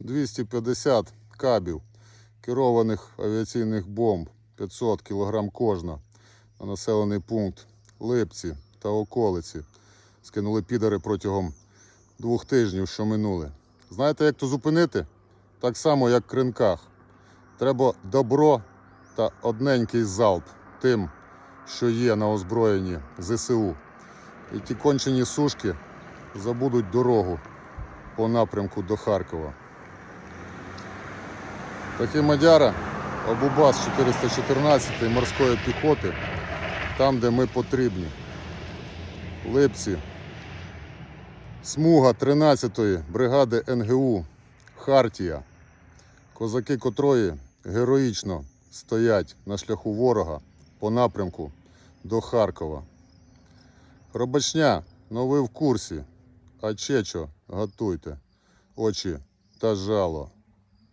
250 кабів керованих авіаційних бомб 500 кг кожна на населений пункт Липці та околиці. Скинули підари протягом двох тижнів, що минули. Знаєте, як то зупинити? Так само, як в кринках. Треба добро та одненький залп тим, що є на озброєнні ЗСУ. І ті кончені сушки забудуть дорогу по напрямку до Харкова. Такий Мадяра, Обубас 414 морської піхоти, там, де ми потрібні. Липці, смуга 13-ї бригади НГУ Хартія, козаки котрої героїчно стоять на шляху ворога по напрямку до Харкова. Робочня, ну ви в курсі, а чечо готуйте, очі та жало.